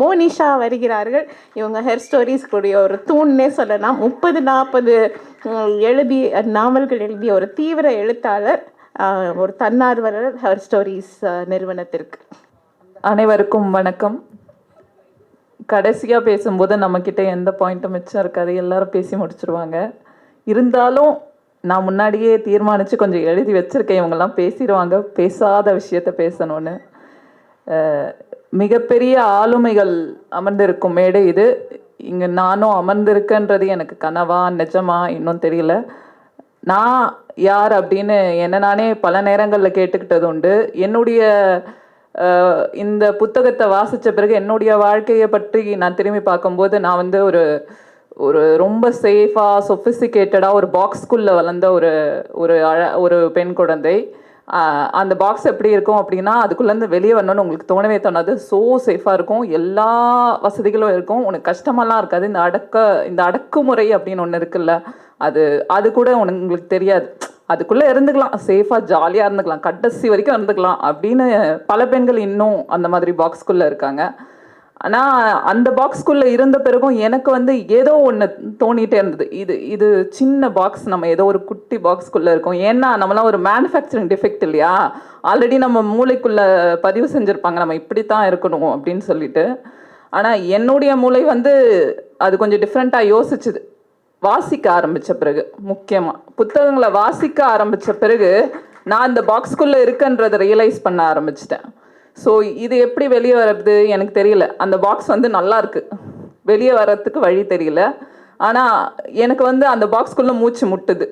மோனிஷா வருகிறார்கள். இவங்க her stories ஒரு தூண்னே சொல்லலாம். முப்பது நாற்பது எழுதி நாவல்கள் எழுதிய ஒரு தீவிர எழுத்தாளர் ஒரு தன்னார்வலர் ஹெர் ஸ்டோரிஸ் நிறுவனத்திற்கு. அனைவருக்கும் வணக்கம். கடைசியாக பேசும்போது நம்மக்கிட்ட எந்த பாயிண்ட்டும் மிச்சம் இருக்காது. எல்லாரும் பேசி முடிச்சிருவாங்க. இருந்தாலும் நான் முன்னாடியே தீர்மானித்து கொஞ்சம் எழுதி வச்சுருக்கேன். இவங்கெல்லாம் பேசிடுவாங்க. பேசாத விஷயத்த பேசணும்னு. மிகப்பெரிய ஆளுமைகள் அமர்ந்திருக்கும் மேடை இது. இங்கே நானும் அமர்ந்திருக்கன்றது எனக்கு கனவா நிஜமா இன்னும் தெரியல. நான் யார் அப்படின்னு என்ன நானே பல நேரங்களில் கேட்டுக்கிட்டது உண்டு. என்னுடைய இந்த புத்தகத்தை வாசித்த பிறகு என்னுடைய வாழ்க்கையை பற்றி நான் திரும்பி பார்க்கும்போது நான் வந்து ஒரு ஒரு ரொம்ப சேஃபாக சொஃபிஸ்டிகேட்டடாக ஒரு பாக்ஸ்குள்ளே வளர்ந்த ஒரு ஒரு அழ ஒரு பெண் குழந்தை. அந்த பாக்ஸ் எப்படி இருக்கும் அப்படின்னா அதுக்குள்ளேருந்து வெளியே வரணும்னு உங்களுக்கு தோணவே தோணாது. ஸோ சேஃபாக இருக்கும். எல்லா வசதிகளும் இருக்கும். உனக்கு கஷ்டமெல்லாம் இருக்காது. இந்த அடக்க இந்த அடக்குமுறை அப்படின்னு ஒன்று இருக்குல்ல அது அது கூட உனக்கு உங்களுக்கு தெரியாது. அதுக்குள்ளே இருந்துக்கலாம். சேஃபாக ஜாலியாக இருந்துக்கலாம். கடைசி வரைக்கும் இருந்துக்கலாம் அப்படின்னு பல பெண்கள் இன்னும் அந்த மாதிரி பாக்ஸ்குள்ளே இருக்காங்க. ஆனால் அந்த பாக்ஸ்குள்ளே இருந்த பிறகும் எனக்கு வந்து ஏதோ ஒன்று தோணிகிட்டே இருந்தது. இது இது சின்ன பாக்ஸ் நம்ம ஏதோ ஒரு குட்டி பாக்ஸ்குள்ளே இருக்கோம். ஏன்னா நம்மளாம் ஒரு மேனுஃபேக்சரிங் டிஃபெக்ட் இல்லையா? ஆல்ரெடி நம்ம மூளைக்குள்ளே பதிவு செஞ்சுருப்பாங்க. நம்ம இப்படி தான் இருக்கணும் அப்படின்னு சொல்லிட்டு. ஆனால் என்னுடைய மூளை வந்து அது கொஞ்சம் டிஃப்ரெண்ட்டாக யோசிச்சுது. வாசிக்க ஆரம்பித்த பிறகு முக்கியமாக புத்தகங்களை வாசிக்க ஆரம்பித்த பிறகு நான் அந்த பாக்ஸ்குள்ளே இருக்கன்றதை ரியலைஸ் பண்ண ஆரம்பிச்சிட்டேன். ஸோ இது எப்படி வெளியே வர்றது எனக்கு தெரியல. அந்த பாக்ஸ் வந்து நல்லா இருக்கு. வெளியே வர்றதுக்கு வழி தெரியல. ஆனால் எனக்கு வந்து அந்த பாக்ஸ்குள்ளே மூச்சு முட்டுது.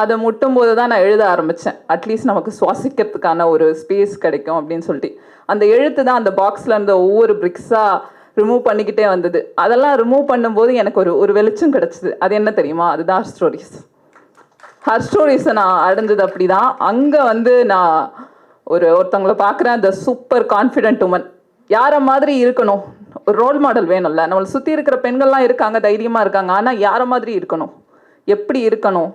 அதை முட்டும் போது தான் நான் எழுத ஆரம்பித்தேன் அட்லீஸ்ட் நமக்கு சுவாசிக்கிறதுக்கான ஒரு ஸ்பேஸ் கிடைக்கும் அப்படின்னு சொல்லிட்டு. அந்த எழுத்து தான் அந்த பாக்ஸில் இருந்த ஒவ்வொரு பிரிக்ஸாக ரிமூவ் பண்ணிக்கிட்டே வந்தது. அதெல்லாம் ரிமூவ் பண்ணும்போது எனக்கு ஒரு ஒரு வெளிச்சம் கிடச்சிது. அது என்ன தெரியுமா? அதுதான் ஸ்டோரிஸ் ஹர் ஸ்டோரிஸை நான் அடைஞ்சது அப்படி தான் அங்கே வந்து நான் ஒரு ஒருத்தவங்களை பார்க்குறேன் அந்த சூப்பர் கான்ஃபிடென்ட் உமன் யாரை மாதிரி இருக்கணும்? ஒரு ரோல் மாடல் வேணும்ல. நம்மளை சுற்றி இருக்கிற பெண்கள்லாம் இருக்காங்க தைரியமாக இருக்காங்க. ஆனால் யாரை மாதிரி இருக்கணும்? எப்படி இருக்கணும்?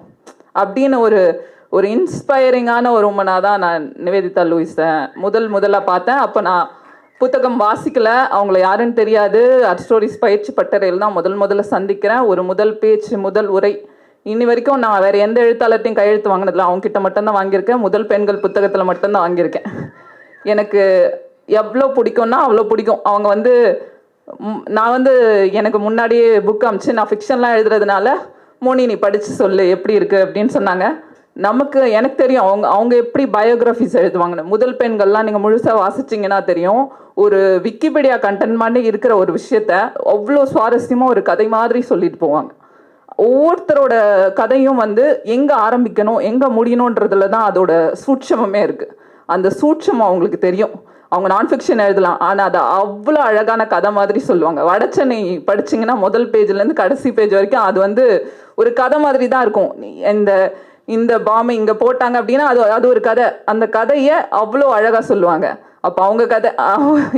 அப்படின்னு ஒரு ஒரு இன்ஸ்பைரிங்கான ஒரு உமனாக தான் நான் நிவேதிதா லூயிஸை முதல் முதலாக பார்த்தேன். அப்போ நான் புத்தகம் வாசிக்கல. அவங்கள யாருன்னு தெரியாது. அட் ஸ்டோரிஸ் பயிற்சி பட்டறையில் தான் முதல் முதல்ல சந்திக்கிறேன். ஒரு முதல் பேச்சு முதல் உரை இன்னி வரைக்கும் நான் வேற எந்த எழுத்தாளர்ட்டையும் கையெழுத்து வாங்கினதில்ல. அவங்க கிட்ட மட்டும்தான் வாங்கியிருக்கேன். முதல் பெண்கள் புத்தகத்தில் மட்டும்தான் வாங்கியிருக்கேன். எனக்கு எவ்வளோ பிடிக்கும்னா அவ்வளோ பிடிக்கும். அவங்க வந்து நான் வந்து எனக்கு முன்னாடியே புக் அமிச்சு நான் ஃபிக்ஷன்லாம் எழுதுறதுனால மோனி நீ படித்து சொல்லு எப்படி இருக்குது அப்படின்னு சொன்னாங்க. நமக்கு எனக்கு தெரியும் அவங்க அவங்க எப்படி பயோகிராஃபிஸ் எழுதுவாங்கன்னு. முதல் பெண்கள்லாம் நீங்கள் முழுசாக வாசிச்சிங்கன்னா தெரியும் ஒரு விக்கிபீடியா கண்டென்ட் மாதிரி இருக்கிற ஒரு விஷயத்த அவ்வளோ சுவாரஸ்யமாக ஒரு கதை மாதிரி சொல்லிட்டு போவாங்க. ஒவ்வொருத்தரோட கதையும் வந்து எங்கே ஆரம்பிக்கணும் எங்கே முடியணுன்றதுல தான் அதோட சூட்சமே இருக்குது அந்த சூட்சம் அவங்களுக்கு தெரியும். அவங்க நான் ஃபிக்ஷன் எழுதலாம் ஆனால் அதை அவ்வளோ அழகான கதை மாதிரி சொல்லுவாங்க. வடச்சென்னை படிச்சீங்கன்னா முதல் பேஜ்லேருந்து கடைசி பேஜ் வரைக்கும் அது வந்து ஒரு கதை மாதிரி தான் இருக்கும். நீ- இந்த இந்த பாம்பை இங்கே போட்டாங்க அப்படின்னா அது அது ஒரு கதை. அந்த கதையை அவ்வளோ அழகாக சொல்லுவாங்க. அப்போ அவங்க கதை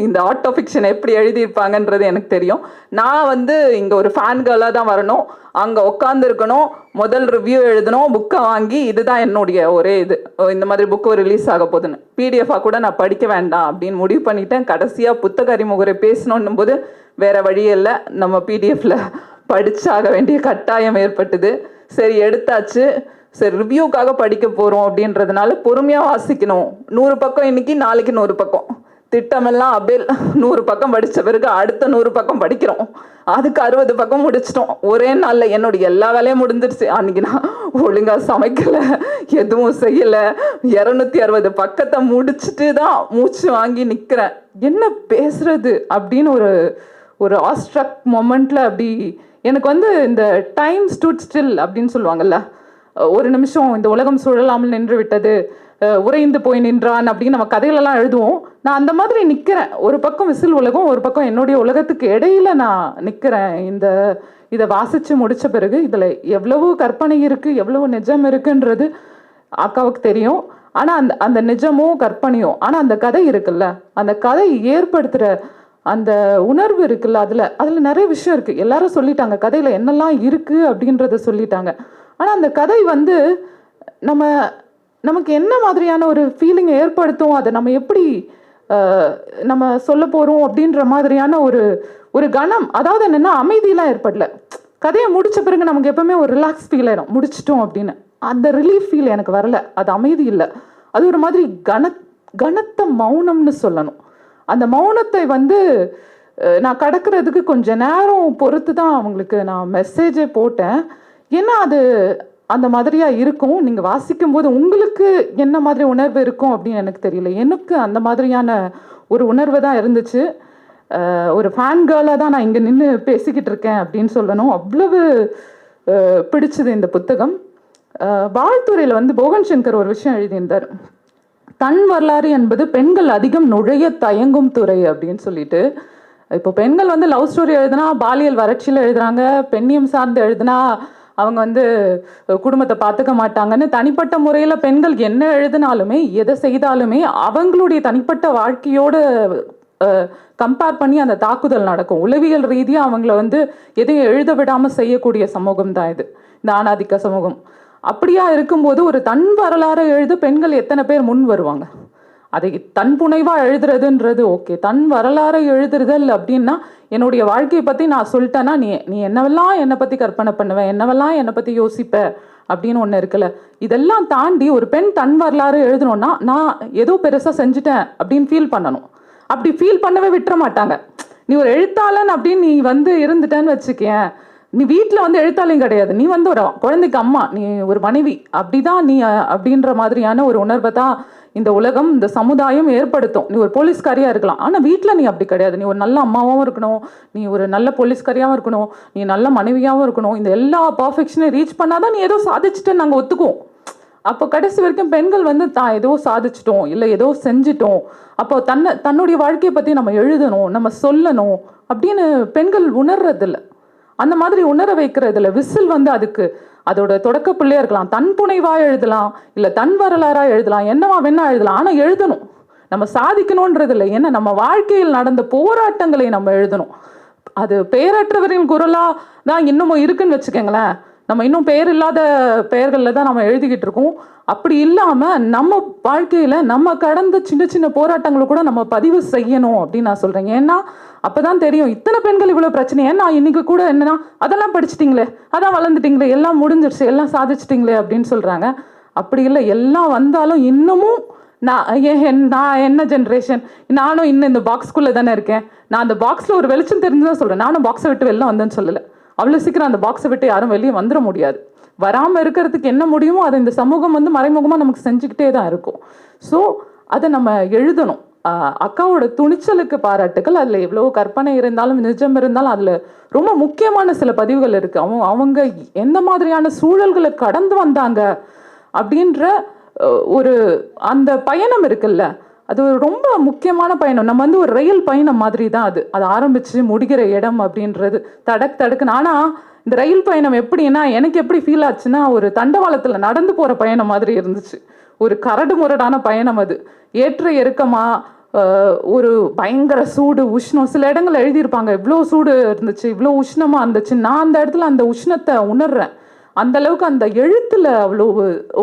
இந்த ஆட்டோ ஃபிக்ஷன் எப்படி எழுதியிருப்பாங்கன்றது எனக்கு தெரியும். நான் வந்து இங்கே ஒரு ஃபேன் கேர்ளாக தான் வரணும். அங்கே உட்காந்துருக்கணும் முதல் ரிவ்யூ எழுதணும். புக்கை வாங்கி இதுதான் என்னுடைய ஒரே இது. ஓ, இந்த மாதிரி புக்கு ரிலீஸ் ஆக போகுதுன்னு. பிடிஎஃபாக கூட நான் படிக்க வேண்டாம் அப்படின்னு முடிவு பண்ணிட்டேன். கடைசியாக புத்தக அறிமுகரை பேசணுன்னும் போது வேறு வழியே இல்லை. நம்ம பிடிஎஃப்பில் படித்தாக வேண்டிய கட்டாயம் ஏற்பட்டது. சரி எடுத்தாச்சு. சரி ரிவ்யூக்காக படிக்க போகிறோம் அப்படின்றதுனால பொறுமையாக வாசிக்கணும். நூறு பக்கம் இன்னைக்கு நாளைக்கு நூறு பக்கம். திட்டமெல்லாம் அப்படியே நூறு பக்கம் படித்த பிறகு அடுத்த நூறு பக்கம் படிக்கிறோம். அதுக்கு அறுபது பக்கம் முடிச்சிட்டோம். ஒரே நாளில் என்னுடைய எல்லா வேலையும் முடிஞ்சிருச்சு. அன்னைக்கு நான் ஒழுங்காக சமைக்கலை எதுவும் செய்யலை. இரநூத்தி அறுபது பக்கத்தை முடிச்சுட்டு தான் மூச்சு வாங்கி நிற்கிறேன் என்ன பேசுறது அப்படின்னு ஒரு ஒரு ஆஸ்ட்ரக் மொமெண்ட்டில் அப்படி எனக்கு வந்து இந்த டைம் ஸ்டூட் ஸ்டில் அப்படின்னு சொல்லுவாங்கல்ல ஒரு நிமிஷம் இந்த உலகம் சுழலாமல் நின்று விட்டது உறைந்து போய் நின்றான் அப்படின்னு நம்ம கதைகளெல்லாம் எழுதுவோம். நான் அந்த மாதிரி நிற்கிறேன் ஒரு பக்கம் விசில் உலகம் ஒரு பக்கம் என்னுடைய உலகத்துக்கு இடையில நான் நிற்கிறேன் இந்த இதை வாசித்து முடித்த பிறகு இதில் எவ்வளவு கற்பனை இருக்குது எவ்வளவு நிஜம் இருக்குன்றது அக்காவுக்கு தெரியும். ஆனால் அந்த அந்த நிஜமும் கற்பனையும் ஆனால் அந்த கதை இருக்குல்ல? அந்த கதை ஏற்படுத்துகிற அந்த உணர்வு இருக்குல்ல அதில்? அதில் நிறைய விஷயம் இருக்குது எல்லாரும் சொல்லிட்டாங்க கதையில் என்னெல்லாம் இருக்குது அப்படின்றத சொல்லிட்டாங்க. ஆனால் அந்த கதை வந்து நம்ம நமக்கு என்ன மாதிரியான ஒரு ஃபீலிங்கை ஏற்படுத்தும்? அதை நம்ம எப்படி நம்ம சொல்ல போகிறோம் அப்படின்ற மாதிரியான ஒரு ஒரு கணம். அதாவது என்னென்னா அமைதியெலாம் ஏற்படல. கதையை முடித்த பிறகு நமக்கு எப்போவுமே ஒரு ரிலாக்ஸ் ஃபீல் ஆயிடும் முடிச்சிட்டோம் அப்படின்னு. அந்த ரிலீஃப் ஃபீல் எனக்கு வரல. அது அமைதி இல்லை. அது ஒரு மாதிரி கன கனத்த மௌனம்னு சொல்லணும். அந்த மௌனத்தை வந்து நான் கடக்கிறதுக்கு கொஞ்சம் நேரம் பொறுத்து தான் அவங்களுக்கு நான் மெசேஜே போட்டேன். ஏன்னா அது அந்த மாதிரியாக இருக்கும்? நீங்கள் வாசிக்கும் போது உங்களுக்கு என்ன மாதிரி உணர்வு இருக்கும் அப்படின்னு எனக்கு தெரியல. எனக்கு அந்த மாதிரியான ஒரு உணர்வு தான் இருந்துச்சு. ஒரு ஃபேன் கேர்ளாக தான் நான் இங்கே நின்று பேசிக்கிட்டு இருக்கேன் அப்படின்னு சொல்லணும். அவ்வளவு பிடிச்சது இந்த புத்தகம். வாழ்த்துறையில் வந்து போகன் சங்கர் ஒரு விஷயம் எழுதியிருந்தார். தன் வரலாறு என்பது பெண்கள் அதிகம் நுழைய தயங்கும் துறை அப்படின்னு சொல்லிட்டு. இப்போ பெண்கள் வந்து லவ் ஸ்டோரி எழுதுனா பாலியல் வறட்சியில் எழுதுறாங்க. பெண்ணியம் சார்ந்து எழுதுனா அவங்க வந்து குடும்பத்தை பார்த்துக்க மாட்டாங்கன்னு தனிப்பட்ட முறையில் பெண்கள் என்ன எழுதினாலுமே எதை செய்தாலுமே அவங்களுடைய தனிப்பட்ட வாழ்க்கையோட கம்பேர் பண்ணி அந்த தாக்குதல் நடக்கும். உளவியல் ரீதியாக அவங்கள வந்து எதையும் எழுத விடாமல் செய்யக்கூடிய சமூகம் தான் இது. இந்த ஆணாதிக்க சமூகம். அப்படியா இருக்கும்போது ஒரு தன் வரலாறு எழுத பெண்கள் எத்தனை பேர் முன் வருவாங்க? அதை தன் புனைவாக எழுதுறதுன்றது ஓகே தன் வரலாறை எழுதுறதல் அப்படின்னா என்னுடைய வாழ்க்கையை பற்றி நான் சொல்லிட்டேன்னா நீ நீ என்னவெல்லாம் என்னை பற்றி கற்பனை பண்ணுவேன் என்னவெல்லாம் என்னை பற்றி யோசிப்ப அப்படின்னு ஒன்று இருக்குல்ல. இதெல்லாம் தாண்டி ஒரு பெண் தன் வரலாறு எழுதணும்னா நான் ஏதோ பெருசாக செஞ்சுட்டேன் அப்படின்னு ஃபீல் பண்ணணும். அப்படி ஃபீல் பண்ணவே விட்டுற மாட்டாங்க. நீ ஒரு எழுத்தாளன் அப்படின்னு நீ வந்து இருந்துட்டேன்னு வச்சுக்கேன் நீ வீட்டில் வந்து எழுத்தாளையும் கிடையாது. நீ வந்து ஒரு குழந்தைக்கு அம்மா நீ ஒரு மனைவி. அப்படிதான் நீ அப்படின்ற மாதிரியான ஒரு உணர்வை தான் இந்த உலகம் இந்த சமுதாயம் ஏற்படுத்தும். நீ ஒரு போலீஸ்காரியாக இருக்கலாம். ஆனால் வீட்டில் நீ அப்படி கிடையாது. நீ ஒரு நல்ல அம்மாவும் இருக்கணும். நீ ஒரு நல்ல போலீஸ்காரியாகவும் இருக்கணும். நீ நல்ல மனைவியாகவும் இருக்கணும். இந்த எல்லா பர்ஃபெக்ஷனையும் ரீச் பண்ணாதான் நீ ஏதோ சாதிச்சுட்டு நாங்கள் ஒத்துக்குவோம். அப்போ கடைசி வரைக்கும் பெண்கள் வந்து தான் ஏதோ சாதிச்சிட்டோம். இல்லை ஏதோ செஞ்சிட்டோம். அப்போ தன்னை தன்னுடைய வாழ்க்கையை பற்றி நம்ம எழுதணும் நம்ம சொல்லணும் அப்படின்னு பெண்கள் உணர்றதில்லை. அந்த மாதிரி உணர வைக்கிறதுல விசில் வந்து அதுக்கு அதோட தொடக்க புள்ளியா இருக்கலாம். தன் புனைவா எழுதலாம் இல்லை தன் வரலாறா எழுதலாம் என்னவா வேணா எழுதலாம். ஆனால் எழுதணும். நம்ம சாதிக்கணுன்றது இல்லை. ஏன்னா நம்ம வாழ்க்கையில் நடந்த போராட்டங்களை நம்ம எழுதணும். அது பெயரற்றவரின் குரலா தான் இன்னமும் இருக்குன்னு வச்சுக்கோங்களேன். நம்ம இன்னும் பெயர் இல்லாத பெயர்களில் தான் நம்ம எழுதிக்கிட்டு இருக்கோம். அப்படி இல்லாமல் நம்ம வாழ்க்கையில் நம்ம கடந்த சின்ன சின்ன போராட்டங்களை கூட நம்ம பதிவு செய்யணும் அப்படின்னு நான் சொல்கிறேன் ஏன்னா அப்போ தான் தெரியும் இத்தனை பெண்கள் இவ்வளோ பிரச்சனை. ஏன்னா இன்றைக்கி கூட என்னன்னா அதெல்லாம் படிச்சிட்டிங்களே அதான் வளர்ந்துட்டிங்களே எல்லாம் முடிஞ்சிருச்சு எல்லாம் சாதிச்சிட்டிங்களே அப்படின்னு சொல்கிறாங்க அப்படி இல்லை எல்லாம் வந்தாலும் இன்னமும் நான் என்- நான் என்ன ஜென்ரேஷன் நானும் இன்னும் இந்த பாக்ஸ்குள்ளே தானே இருக்கேன். நான் அந்த பாக்ஸில் ஒரு வெளிச்சம் தெரிஞ்சு தான் சொல்கிறேன் நானும் பாக்ஸை விட்டு வெளில வந்தேன்னு சொல்லலை. அவ்வளோ சீக்கிரம் அந்த பாக்ஸை விட்டு யாரும் வெளியே வந்துட முடியாது. வராமல் இருக்கிறதுக்கு என்ன முடியுமோ அதை இந்த சமூகம் வந்து மறைமுகமாக நமக்கு செஞ்சுக்கிட்டே தான் இருக்கும். ஸோ அதை நம்ம எழுதணும். அக்காவோட துணிச்சலுக்கு பாராட்டுகள் அதில் எவ்வளோ கற்பனை இருந்தாலும் நிஜம் இருந்தாலும் அதில் ரொம்ப முக்கியமான சில பதிவுகள் இருக்குது அவங்க அவங்க எந்த மாதிரியான சூழல்களை கடந்து வந்தாங்க அப்படின்ற ஒரு அந்த பயணம் இருக்குல்ல? அது ஒரு ரொம்ப முக்கியமான பயணம். நம்ம வந்து ஒரு ரயில் பயணம் மாதிரி தான் அது. அது ஆரம்பிச்சு முடிகிற இடம் அப்படின்றது தடக் தடக்குன்னு. ஆனால் இந்த ரயில் பயணம் எப்படின்னா எனக்கு எப்படி ஃபீல் ஆச்சுன்னா ஒரு தண்டவாளத்தில் நடந்து போகிற பயணம் மாதிரி இருந்துச்சு. ஒரு கரடு முரடான பயணம் அது. ஏற்ற இறக்கமா ஒரு பயங்கர சூடு உஷ்ணம். சில இடங்கள் எழுதியிருப்பாங்க இவ்வளோ சூடு இருந்துச்சு இவ்வளோ உஷ்ணமாக இருந்துச்சு. நான் அந்த இடத்துல அந்த உஷ்ணத்தை உணர்றேன். அந்த அளவுக்கு அந்த எழுத்தில் அவ்வளோ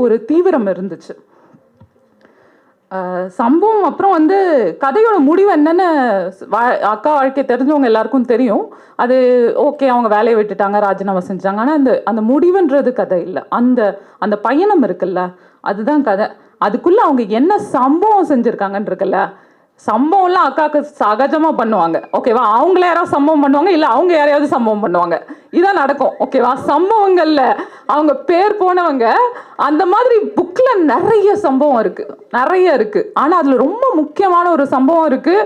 ஒரு தீவிரம் இருந்துச்சு. சம்பவம் அப்புறம் வந்து கதையோட முடிவு என்னன்னு வா- அக்கா வாழ்க்கை தெரிஞ்சவங்க எல்லாருக்கும் தெரியும். அது ஓகே அவங்க வேலையை விட்டுட்டாங்க ராஜினாமா செஞ்சாங்க ஆனால் அந்த அந்த முடிவுன்றது கதை இல்லை. அந்த அந்த பயணம் இருக்குல்ல அதுதான் கதை. அதுக்குள்ளே அவங்க என்ன சம்பவம் செஞ்சுருக்காங்கன்னு இருக்குல்ல சம்பவம்லாம் அக்காவுக்கு சகஜமாக பண்ணுவாங்க. ஓகேவா அவங்கள யாராவது சம்பவம் பண்ணுவாங்க? இல்லை அவங்க யாரையாவது சம்பவம் பண்ணுவாங்க. இதான் நடக்கும். ஓகேவா சம்பவங்கள்ல அவங்க பேர் போனவங்க அந்த மாதிரி புக்கில் நிறைய சம்பவம் இருக்கு. நிறைய இருக்கு. ஆனால் அதில் ரொம்ப முக்கியமான ஒரு சம்பவம் இருக்கு.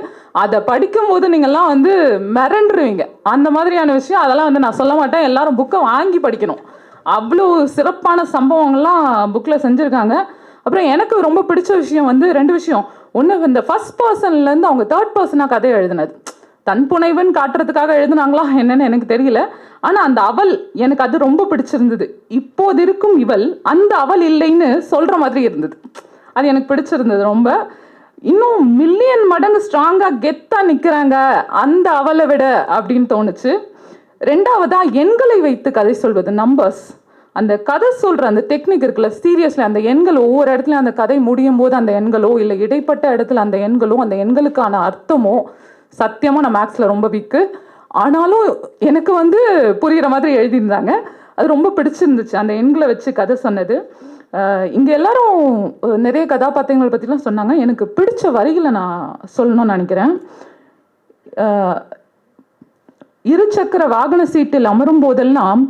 அதை படிக்கும்போது நீங்கள்லாம் வந்து மிரண்டுருவீங்க. அந்த மாதிரியான விஷயம் அதெல்லாம் வந்து நான் சொல்ல மாட்டேன். எல்லாரும் புக்கை வாங்கி படிக்கணும். அவ்வளோ சிறப்பான சம்பவங்கள்லாம் புக்கில் செஞ்சுருக்காங்க. அப்புறம் எனக்கு ரொம்ப பிடிச்ச விஷயம் வந்து ரெண்டு விஷயம். ஒன்று இந்த ஃபர்ஸ்ட் பர்சன்லேருந்து அவங்க தேர்ட் பர்சனாக கதையை எழுதினது. தன் புனைவன் காட்டுறதுக்காக எழுதுனாங்களா என்னன்னு எனக்கு தெரியல. ஆனால் அந்த அவள் எனக்கு அது ரொம்ப பிடிச்சிருந்தது. இப்போது இருக்கும் இவள் அந்த அவல் இல்லைன்னு சொல்கிற மாதிரி இருந்தது. அது எனக்கு பிடிச்சிருந்தது ரொம்ப. இன்னும் மில்லியன் மடங்கு ஸ்ட்ராங்காக கெத்தாக நிற்கிறாங்க அந்த அவளை விட அப்படின்னு தோணுச்சு. ரெண்டாவதாக எண்களை வைத்து கதை சொல்வது நம்பர்ஸ் அந்த கதை சொல்கிற அந்த டெக்னிக் இருக்குல்ல சீரியஸ்லி அந்த எண்கள் ஒவ்வொரு இடத்துல அந்த கதை முடியும் போது அந்த எண்களோ இல்லை இடைப்பட்ட இடத்துல அந்த எண்களோ அந்த எண்களுக்கான அர்த்தமோ சத்தியமாக நான் மேக்ஸில் ரொம்ப வீக்கு ஆனாலும் எனக்கு வந்து புரிகிற மாதிரி எழுதியிருந்தாங்க. அது ரொம்ப பிடிச்சிருந்துச்சு. அந்த எண்களை வச்சு கதை சொன்னது. இங்கே எல்லாரும் நிறைய கதாபாத்திரங்களை பற்றிலாம் சொன்னாங்க. எனக்கு பிடிச்ச வரிகளை நான் சொல்லணும்னு நினைக்கிறேன். இருசக்கர வாகன சீட்டில் அமரும் போதெல்லாம்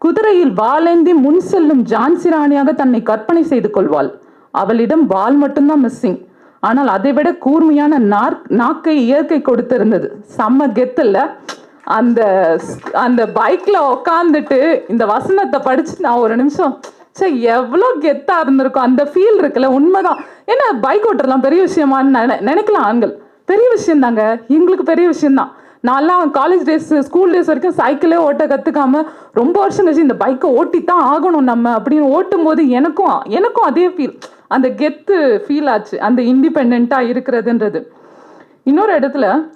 குதிரையில் வாளேந்தி முன் செல்லும் ஜான்சி ராணியாக தன்னை கற்பனை செய்து கொள்வாள். அவளிடம் வாள் மட்டும்தான் மிஸ்ஸிங் ஆனால் அதை விட கூர்மையான நாக் நாக்கை இயற்கை கொடுத்திருந்தது. செம்ம கெத்தில் அந்த அந்த பைக்கில் உக்காந்துட்டு இந்த வசனத்தை படிச்சு நான் ஒரு நிமிஷம் சே எவ்வளோ கெத்தாக இருந்திருக்கும். அந்த ஃபீல் இருக்குல்ல உண்மைதான். ஏன்னா பைக் ஓட்டுறலாம் பெரிய விஷயமான்னு நினை- நினைக்கலாம் ஆண்கள். பெரிய விஷயம் தாங்க எங்களுக்கு பெரிய விஷயம்தான். நான்லாம் காலேஜ் டேஸ் ஸ்கூல் டேஸ் வரைக்கும் சைக்கிளே ஓட்ட கற்றுக்காம ரொம்ப வருஷம் கழிச்சு இந்த பைக்கை ஓட்டி தான் ஆகணும் நம்ம அப்படின்னு ஓட்டும் போது எனக்கும் எனக்கும் அதே ஃபீல் அந்த கெத்து ஃபீல் ஆச்சு. அந்த இண்டிபெண்ட்டாக இருக்கிறதுன்றது. இன்னொரு இடத்துல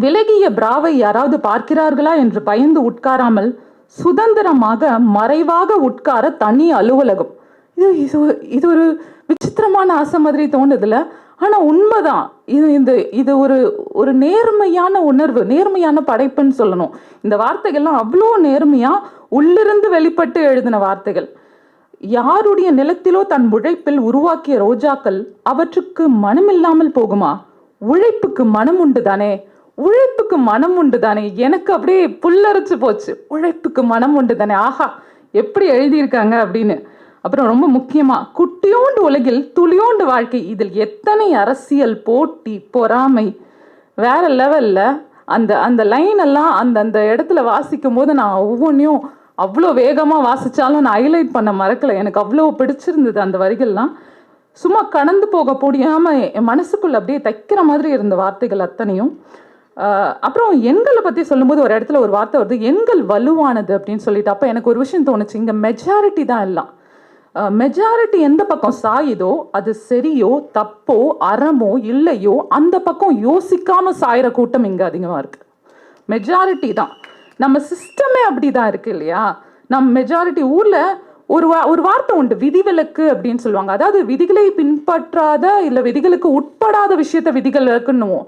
விலகிய பிராவை யாராவது பார்க்கிறார்களா என்று பயந்து உட்காராமல் சுதந்திரமாக மறைவாக உட்கார தனி அலுவலகம். இது இது ஒரு- இது ஒரு விசித்திரமான ஆசை மாதிரி தோணுதுல. ஆனால் உண்மைதான். இது இந்த இது ஒரு ஒரு நேர்மையான உணர்வு நேர்மையான படைப்புன்னு சொல்லணும். இந்த வார்த்தைகள்லாம் அவ்வளோ நேர்மையாக உள்ளிருந்து வெளிப்பட்டு எழுதின வார்த்தைகள். யாருடைய நிலத்திலோ தன் உழைப்பில் உருவாக்கிய ரோஜாக்கள் அவற்றுக்கு மனமில்லாமல் போகுமா? உழைப்புக்கு மனம் உண்டு தானே உழைப்புக்கு மனம் உண்டு தானே எனக்கு அப்படியே புல்லரிச்சு போச்சு. உழைப்புக்கு மனம் உண்டு தானே ஆஹா எப்படி எழுதியிருக்காங்க அப்படின்னு. அப்புறம் ரொம்ப முக்கியமாக குட்டியோண்டு உலகில் துளியோண்டு வாழ்க்கை. இதில் எத்தனை அரசியல் போட்டி பொறாமை? வேற லெவலில் அந்த அந்த லைன் எல்லாம் அந்த அந்த இடத்துல வாசிக்கும் போது நான் ஒவ்வொன்றையும் அவ்வளோ வேகமாக வாசித்தாலும் நான் ஹைலைட் பண்ண மறக்கலை. எனக்கு அவ்வளோ பிடிச்சிருந்தது அந்த வரிகள்லாம். சும்மா கடந்து போக முடியாமல் என் மனசுக்குள்ள அப்படியே தைக்கிற மாதிரி இருந்த வார்த்தைகள் அத்தனையும். அப்புறம் எண்களை பற்றி சொல்லும்போது ஒரு இடத்துல ஒரு வார்த்தை வருது எண்கள் வலுவானது அப்படின்னு சொல்லிட்டு. அப்போ எனக்கு ஒரு விஷயம் தோணுச்சு இங்கே மெஜாரிட்டி தான் எல்லாம். மெஜாரிட்டி எந்த பக்கம் சாயுதோ அது சரியோ தப்போ அறமோ இல்லையோ அந்த பக்கம் யோசிக்காம சாயிற கூட்டம் இங்கே அதிகமாக இருக்கு. மெஜாரிட்டி தான். நம்ம சிஸ்டமே அப்படிதான் இருக்கு இல்லையா? நம்ம மெஜாரிட்டி ஊர்ல ஒரு வா ஒரு வார்த்தை உண்டு விதிவிலக்கு அப்படின்னு சொல்லுவாங்க. அதாவது விதிகளை பின்பற்றாத இல்லை விதிகளுக்கு உட்படாத விஷயத்த விதிகளுக்குன்னுவோம்.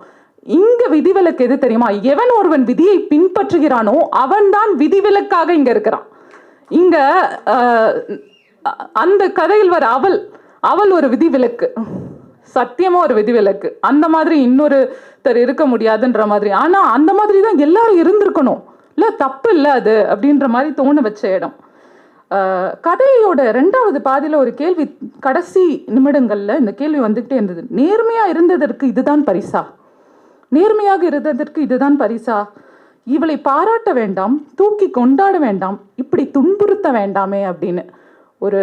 இங்க விதிவிலக்கு எது தெரியுமா? எவன் ஒருவன் விதியை பின்பற்றுகிறானோ அவன்தான் விதிவிலக்காக இங்க இருக்கிறான். இங்க அந்த கதையில் வர அவள் அவள் ஒரு விதிவிலக்கு. சத்தியமா ஒரு விதிவிலக்கு. அந்த மாதிரி இன்னொருத்தர் இருக்க முடியாதுன்ற மாதிரி. ஆனா அந்த மாதிரி தான் எல்லாரும் இருந்திருக்கணும். இல்ல தப்பு இல்ல அது அப்படின்ற மாதிரி தோண வச்ச இடம். கதையோட ரெண்டாவது பாதியில ஒரு கேள்வி கடைசி நிமிடங்கள்ல இந்த கேள்வி வந்துகிட்டே இருந்தது. நேர்மையா இருந்ததற்கு இதுதான் பரிசா? நேர்மையாக இருந்ததற்கு இதுதான் பரிசா? இவளை பாராட்ட வேண்டாம் தூக்கி கொண்டாட வேண்டாம் இப்படி துன்புறுத்த வேண்டாமே அப்படின்னு. ஒரு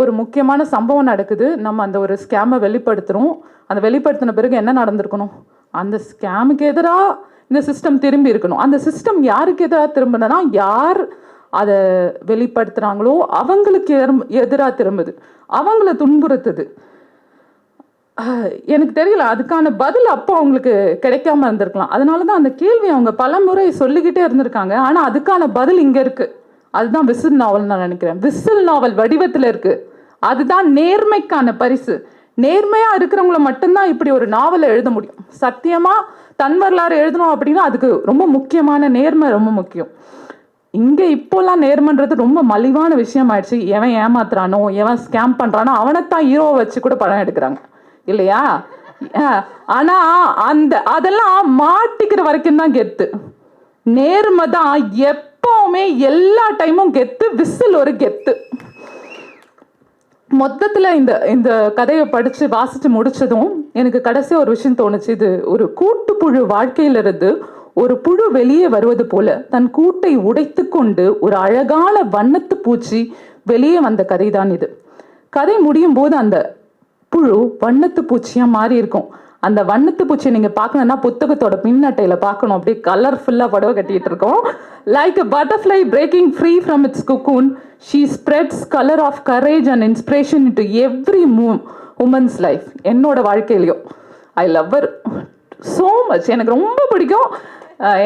ஒரு முக்கியமான சம்பவம் நடக்குது. நம்ம அந்த ஒரு ஸ்கேமை வெளிப்படுத்துகிறோம் அந்த வெளிப்படுத்தின பிறகு என்ன நடந்திருக்கணும்? அந்த ஸ்கேமுக்கு எதிராக இந்த சிஸ்டம் திரும்பி இருக்கணும். அந்த சிஸ்டம் யாருக்கு எதிராக திரும்பினா யார் அதை வெளிப்படுத்துகிறாங்களோ அவங்களுக்கு எதிராக திரும்புது. அவங்கள துன்புறுத்துது. எனக்கு தெரியல அதுக்கான பதில் அப்போ அவங்களுக்கு கிடைக்காம இருந்திருக்கலாம். அதனால தான் அந்த கேள்வி அவங்க பல முறை சொல்லிக்கிட்டே இருந்திருக்காங்க. ஆனால் அதுக்கான பதில் இங்கே இருக்குது அதுதான் விசில் நாவல் நான் நினைக்கிறேன். விசில் நாவல் வடிவத்தில் இருக்கு. அதுதான் நேர்மைக்கான பரிசு. நேர்மையாக இருக்கிறவங்கள மட்டும்தான் இப்படி ஒரு நாவலை எழுத முடியும். சத்தியமாக தன் வரலாறு எழுதணும் அப்படின்னா அதுக்கு ரொம்ப முக்கியமான நேர்மை ரொம்ப முக்கியம். இங்கே இப்போலாம் நேர்மன்றது ரொம்ப மலிவான விஷயம் ஆயிடுச்சு எவன் ஏமாத்துறானோ எவன் ஸ்கேம் பண்ணுறானோ அவனைத்தான் ஹீரோவை வச்சு கூட படம் எடுக்கிறாங்க. இல்லையா? ஆனால் அந்த அதெல்லாம் மாட்டிக்கிற வரைக்கும் தான் கெத்து. நேர்மை தான் எப் எப்பவுமே எல்லா டைமும் கெத்து விசில் ஒரு கெத்து. மொத்தத்துல இந்த இந்த கதையை படிச்சு வாசிச்சு முடிச்சதும் எனக்கு கடைசி ஒரு விஷயம் தோணுச்சு. இது ஒரு கூட்டுப்புழு வாழ்க்கையிலிருந்து ஒரு புழு வெளியே வருவது போல தன் கூட்டை உடைத்து கொண்டு ஒரு அழகான வண்ணத்து பூச்சி வெளியே வந்த கதை தான் இது. கதை முடியும் போது அந்த புழு வண்ணத்து பூச்சியா மாறி இருக்கும் அந்த வண்ணத்து பூச்சியை நீங்க பார்க்கணுன்னா புத்தகத்தோட பின்னட்டையில பார்க்கணும். அப்படியே கலர்ஃபுல்லா புடவை கட்டிட்டு இருக்கோம். Like a butterfly breaking free from its cocoon she colour of courage and inspiration inspiration to every மூ உமன்ஸ் லைஃப் என்னோட வாழ்க்கையிலையும் ஐ லவ் ஸோ மச் எனக்கு ரொம்ப பிடிக்கும்.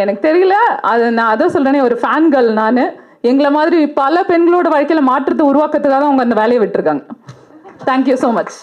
எனக்கு தெரியல. அது நான் அதான் சொல்கிறேனே ஒரு ஃபேன் கேர்ள் நான். எங்களை மாதிரி பல பெண்களோட வாழ்க்கையில் மாற்றத்தை உருவாக்கத்துக்காக அவங்க அந்த வேலையை விட்டுருக்காங்க. Thank you so much